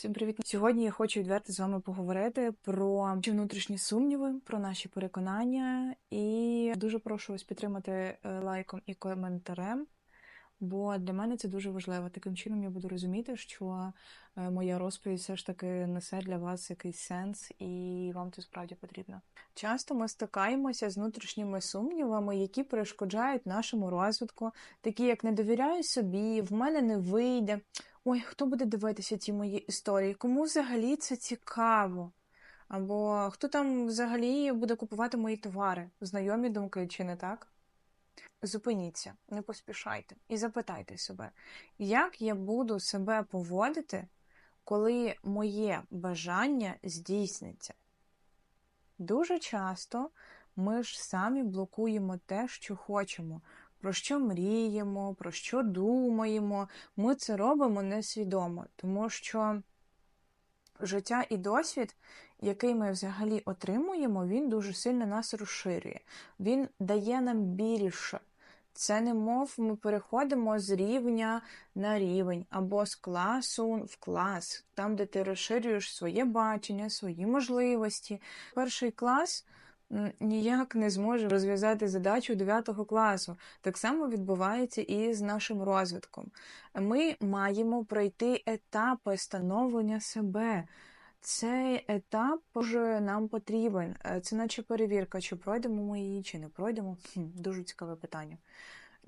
Всім привіт! Сьогодні я хочу відверто з вами поговорити про внутрішні сумніви, про наші переконання, і дуже прошу вас підтримати е, лайком і коментарем, бо для мене це дуже важливо. Таким чином я буду розуміти, що е, моя розповідь все ж таки несе для вас якийсь сенс, і вам це справді потрібно. Часто ми стикаємося з внутрішніми сумнівами, які перешкоджають нашому розвитку, такі як не довіряю собі, в мене не вийде. Ой, хто буде дивитися ці мої історії? Кому взагалі це цікаво? Або хто там взагалі буде купувати мої товари? Знайомі думки чи не так? Зупиніться, не поспішайте і запитайте себе, як я буду себе поводити, коли моє бажання здійсниться? Дуже часто ми ж самі блокуємо те, що хочемо, про що мріємо, про що думаємо. Ми це робимо несвідомо, тому що життя і досвід, який ми взагалі отримуємо, він дуже сильно нас розширює. Він дає нам більше. Це не мов ми переходимо з рівня на рівень або з класу в клас, там, де ти розширюєш своє бачення, свої можливості. Перший клас ніяк не зможе розв'язати задачу 9 класу. Так само відбувається і з нашим розвитком. Ми маємо пройти етапи становлення себе. Цей етап вже нам потрібен. Це наче перевірка, чи пройдемо ми її, чи не пройдемо. Хм, Дуже цікаве питання.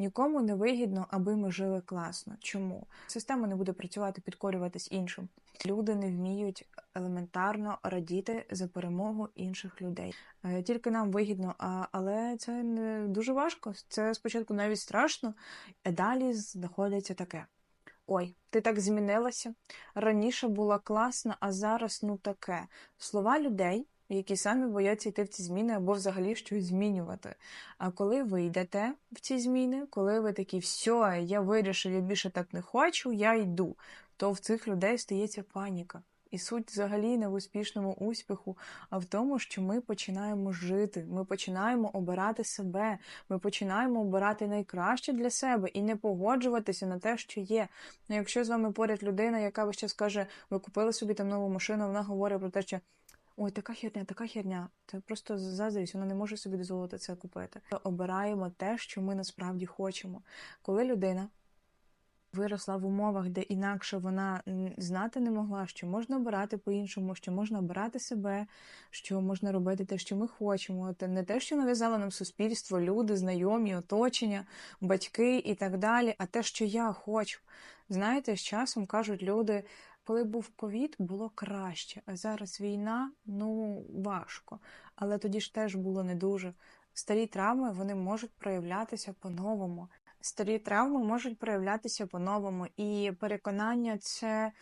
Нікому не вигідно, аби ми жили класно. Чому? Система не буде працювати, підкорюватись іншим. Люди не вміють елементарно радіти за перемогу інших людей. Е, тільки нам вигідно, але це не дуже важко. Це спочатку навіть страшно, а далі знаходиться таке. Ой, ти так змінилася. Раніше була класна, а зараз ну таке. Слова людей які самі бояться йти в ці зміни або взагалі щось змінювати. А коли ви йдете в ці зміни, коли ви такі, все, я вирішив, я більше так не хочу, я йду, то в цих людей стається паніка. І суть взагалі не в успішному успіху, а в тому, що ми починаємо жити, ми починаємо обирати себе, ми починаємо обирати найкраще для себе і не погоджуватися на те, що є. Ну, Якщо з вами поряд людина, яка весь час каже, ви купили собі там нову машину, вона говорить про те, що Ой, така херня, така херня. Це просто заздрість, вона не може собі дозволити це купити. Обираємо те, що ми насправді хочемо. Коли людина виросла в умовах, де інакше вона знати не могла, що можна обирати по-іншому, що можна обирати себе, що можна робити те, що ми хочемо. Це не те, що нав'язало нам суспільство, люди, знайомі, оточення, батьки і так далі, а те, що я хочу. Знаєте, з часом кажуть люди. Коли був ковід, було краще, а зараз війна ну важко. Але тоді ж теж було не дуже. Старі травми вони можуть проявлятися по-новому. Старі травми можуть проявлятися по-новому, і переконання це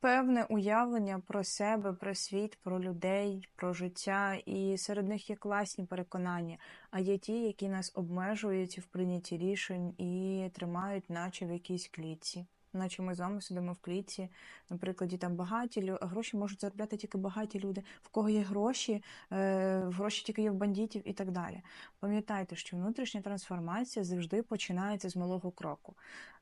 певне уявлення про себе, про світ, про людей, про життя. І серед них є класні переконання, а є ті, які нас обмежують в прийнятті рішень і тримають, наче в якійсь клітці наче ми з вами сидимо в клітці, наприклад, там багаті гроші можуть заробляти тільки багаті люди, в кого є гроші, е, гроші тільки є в бандитів і так далі. Пам'ятайте, що внутрішня трансформація завжди починається з малого кроку.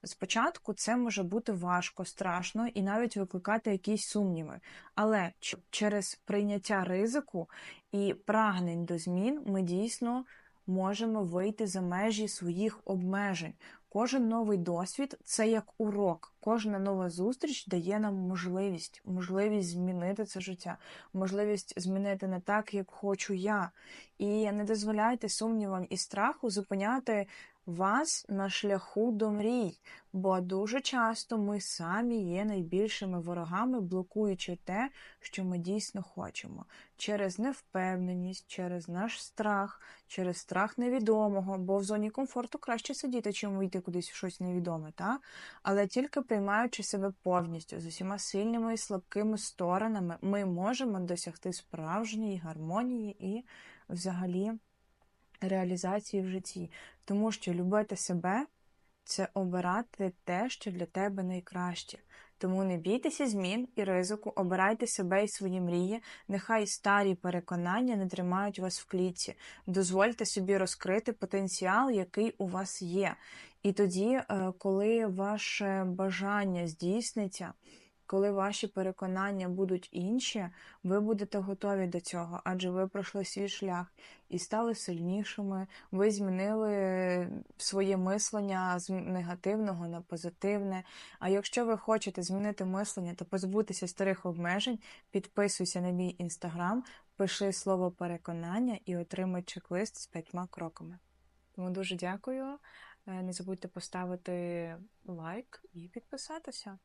Спочатку це може бути важко, страшно і навіть викликати якісь сумніви. Але через прийняття ризику і прагнень до змін ми дійсно можемо вийти за межі своїх обмежень. Кожен новий досвід це як урок. Кожна нова зустріч дає нам можливість, можливість змінити це життя, можливість змінити не так, як хочу я. І не дозволяйте сумнівам і страху зупиняти вас на шляху до мрій, бо дуже часто ми самі є найбільшими ворогами, блокуючи те, що ми дійсно хочемо, через невпевненість, через наш страх, через страх невідомого, бо в зоні комфорту краще сидіти, чим вийти кудись в щось невідоме, так? але тільки приймаючи себе повністю з усіма сильними і слабкими сторонами, ми можемо досягти справжньої гармонії і взагалі реалізації в житті. Тому що любити себе це обирати те, що для тебе найкраще. Тому не бійтеся змін і ризику, обирайте себе і свої мрії, нехай старі переконання не тримають вас в клітці. Дозвольте собі розкрити потенціал, який у вас є. І тоді, е, коли ваше бажання здійсниться, коли ваші переконання будуть інші, ви будете готові до цього, адже ви пройшли свій шлях і стали сильнішими. Ви змінили своє мислення з негативного на позитивне. А якщо ви хочете змінити мислення та позбутися старих обмежень, підписуйся на мій інстаграм, пиши слово переконання і отримай чек-лист з п'ятьма кроками. Тому дуже дякую. Е, Не забудьте поставити лайк і підписатися.